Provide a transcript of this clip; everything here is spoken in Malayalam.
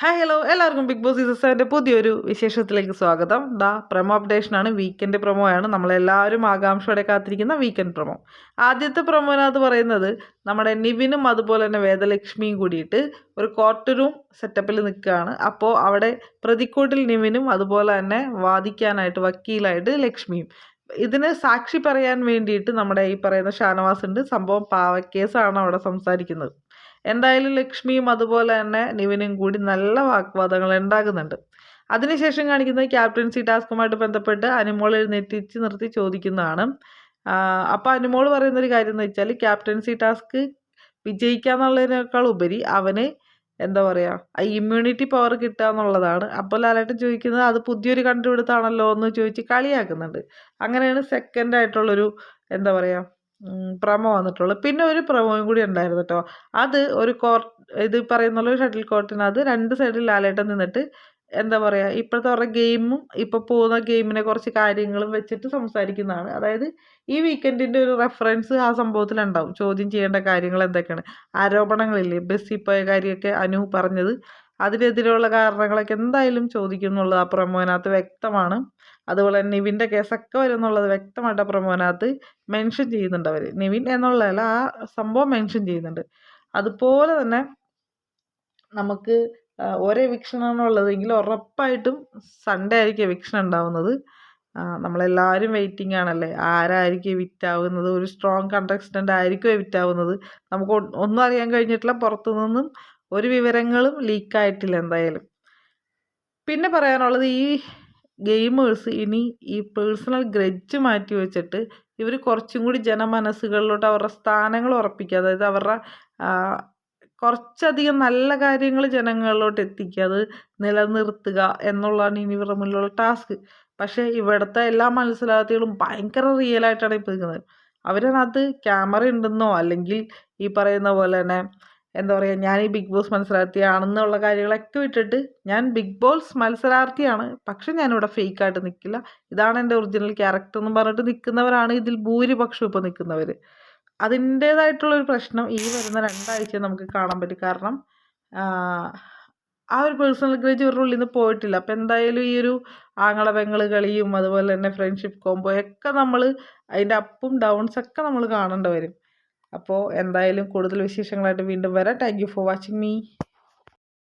ഹായ് ഹലോ എല്ലാവർക്കും ബിഗ് ബോസ് സീസൺ സെവന്റെ പുതിയൊരു വിശേഷത്തിലേക്ക് സ്വാഗതം. ദാ പ്രൊമോ അപ്ഡേഷനാണ് വീക്കെൻഡ് പ്രൊമോ ആണ്. നമ്മളെല്ലാവരും ആകാംക്ഷയോടെ കാത്തിരിക്കുന്ന വീക്കെൻഡ് പ്രൊമോ ആദ്യത്തെ പ്രൊമോനകത്ത് പറയുന്നത് നമ്മുടെ നിവിനും അതുപോലെ തന്നെ വേദലക്ഷ്മിയും കൂടിയിട്ട് ഒരു കോർട്ട് റൂം സെറ്റപ്പിൽ നിൽക്കുകയാണ്. അപ്പോൾ അവിടെ പ്രതിക്കൂട്ടിൽ നിവിനും അതുപോലെ തന്നെ വാദിക്കാനായിട്ട് വക്കീലായിട്ട് ലക്ഷ്മിയും. ഇതിന് സാക്ഷി പറയാൻ വേണ്ടിയിട്ട് നമ്മുടെ ഈ പറയുന്ന ഷാനവാസ് ഉണ്ട്. സംഭവം പാവക്കേസാണ് അവിടെ സംസാരിക്കുന്നത്. എന്തായാലും ലക്ഷ്മിയും അതുപോലെ തന്നെ നിവിനും കൂടി നല്ല വാഗ്വാദങ്ങൾ ഉണ്ടാകുന്നുണ്ട്. അതിനുശേഷം കാണിക്കുന്നത് ക്യാപ്റ്റൻസി ടാസ്കുമായിട്ട് ബന്ധപ്പെട്ട് അനുമോൾ എഴുന്നേറ്റിച്ച് നിർത്തി ചോദിക്കുന്നതാണ്. അപ്പോൾ അനുമോൾ പറയുന്നൊരു കാര്യം എന്ന് വെച്ചാൽ ക്യാപ്റ്റൻസി ടാസ്ക് വിജയിക്കുക എന്നുള്ളതിനേക്കാൾ ഉപരി അവന് എന്താ പറയുക ഇമ്മ്യൂണിറ്റി പവർ കിട്ടുക എന്നുള്ളതാണ്. അപ്പോൾ ലാലേട്ടൻ ചോദിക്കുന്നത് അത് പുതിയൊരു കണ്ടുപിടുത്താണല്ലോ എന്ന് ചോദിച്ച് കളിയാക്കുന്നുണ്ട്. അങ്ങനെയാണ് സെക്കൻഡ് ആയിട്ടുള്ളൊരു എന്താ പറയുക പ്രമോ വന്നിട്ടുള്ളൂ. പിന്നെ ഒരു പ്രമോയും കൂടി ഉണ്ടായിരുന്നു കേട്ടോ അത് ഒരു കോർട്ട് ഇത് പറയുന്ന ഷട്ടിൽ അത് രണ്ട് സൈഡിൽ ലാലേട്ടൻ നിന്നിട്ട് എന്താ പറയുക ഇപ്പോഴത്തെ അവരുടെ ഗെയിമും ഇപ്പോൾ പോകുന്ന ഗെയിമിനെ കുറച്ച് കാര്യങ്ങളും വെച്ചിട്ട് സംസാരിക്കുന്നതാണ്. അതായത് ഈ വീക്കെൻഡിന്റെ ഒരു റെഫറൻസ് ആ സംഭവത്തിലുണ്ടാവും ചോദ്യം ചെയ്യേണ്ട കാര്യങ്ങൾ എന്തൊക്കെയാണ്? ആരോപണങ്ങളില്ലേ? ബസ്സിൽ പോയ കാര്യമൊക്കെ അനു പറഞ്ഞത്. അതിനെതിരെയുള്ള കാരണങ്ങളൊക്കെ എന്തായാലും ചോദിക്കും എന്നുള്ളത് ആ പ്രമോനകത്ത് വ്യക്തമാണ്. അതുപോലെ തന്നെ നിവിന്റെ കേസൊക്കെ വരും എന്നുള്ളത് വ്യക്തമായിട്ട് ആ പ്രമോനകത്ത് മെൻഷൻ ചെയ്യുന്നുണ്ട് അവർ നിവിൻ എന്നുള്ളതല്ല ആ സംഭവം മെൻഷൻ ചെയ്യുന്നുണ്ട്. അതുപോലെ തന്നെ നമുക്ക് ഒരു ഉള്ളതെങ്കിൽ ഉറപ്പായിട്ടും സൺഡേ ആയിരിക്കും വീക്ഷണം ഉണ്ടാവുന്നത്. നമ്മളെല്ലാവരും വെയിറ്റിംഗ് ആണല്ലേ? ആരായിരിക്കും വിറ്റാവുന്നത് ഒരു സ്ട്രോങ് കണ്ടസ്റ്റന്റ് ആയിരിക്കും വിറ്റാവുന്നത് നമുക്ക് ഒന്നും അറിയാൻ കഴിഞ്ഞിട്ടില്ല. പുറത്തു നിന്നും ഒരു വിവരങ്ങളും ലീക്കായിട്ടില്ല എന്തായാലും. പിന്നെ പറയാനുള്ളത് ഈ ഗെയിമേഴ്സ് ഇനി ഈ പേഴ്സണൽ ഗ്രഡ്ജ് മാറ്റി വെച്ചിട്ട് ഇവർ കുറച്ചും കൂടി ജനമനസ്സുകളിലോട്ട് അവരുടെ സ്ഥാനങ്ങൾ ഉറപ്പിക്കുക. അതായത് അവരുടെ കുറച്ചധികം നല്ല കാര്യങ്ങൾ ജനങ്ങളിലോട്ട് എത്തിക്കുക. അത് നിലനിർത്തുക എന്നുള്ളതാണ് ഇനി ഇവരുടെ മുന്നിലുള്ള ടാസ്ക് പക്ഷേ ഇവിടുത്തെ എല്ലാ മത്സരാർത്ഥികളും ഭയങ്കര റിയലായിട്ടാണ് ഇപ്പോൾ നിൽക്കുന്നത് അവരതിനകത്ത് ക്യാമറ ഉണ്ടെന്നോ അല്ലെങ്കിൽ ഈ പറയുന്ന പോലെ തന്നെ എന്താ പറയുക ഞാൻ ഈ ബിഗ് ബോസ് മത്സരാർത്ഥിയാണെന്നുള്ള കാര്യങ്ങളൊക്കെ വിട്ടിട്ട് ഞാൻ ബിഗ് ബോസ് മത്സരാർത്ഥിയാണ്. പക്ഷെ ഞാനിവിടെ ഫേക്കായിട്ട് നിൽക്കില്ല ഇതാണ് എന്റെ ഒറിജിനൽ ക്യാരക്ടർ എന്ന് പറഞ്ഞിട്ട് നിൽക്കുന്നവരാണ് ഇതിൽ ഭൂരിപക്ഷം ഇപ്പോൾ നിൽക്കുന്നവർ അതിന്റേതായിട്ടുള്ളൊരു പ്രശ്നം ഈ വരുന്ന രണ്ടാഴ്ച നമുക്ക് കാണാൻ പറ്റും. കാരണം ആ ഒരു പേഴ്സണൽ ഗ്രേജ് ഇവരുടെ ഉള്ളിൽ നിന്ന് പോയിട്ടില്ല. അപ്പം എന്തായാലും ഈ ഒരു ആങ്ങള പെങ്ങൾ കളിയും അതുപോലെ തന്നെ ഫ്രണ്ട്ഷിപ്പ് കോംബോ ഒക്കെ നമ്മൾ അതിന്റെ അപ്പും ഡൗൺസ് ഒക്കെ നമ്മൾ കാണേണ്ടി വരും. അപ്പോൾ എന്തായാലും കൂടുതൽ വിശേഷങ്ങളായിട്ട് വീണ്ടും വരാം. Thank you for watching me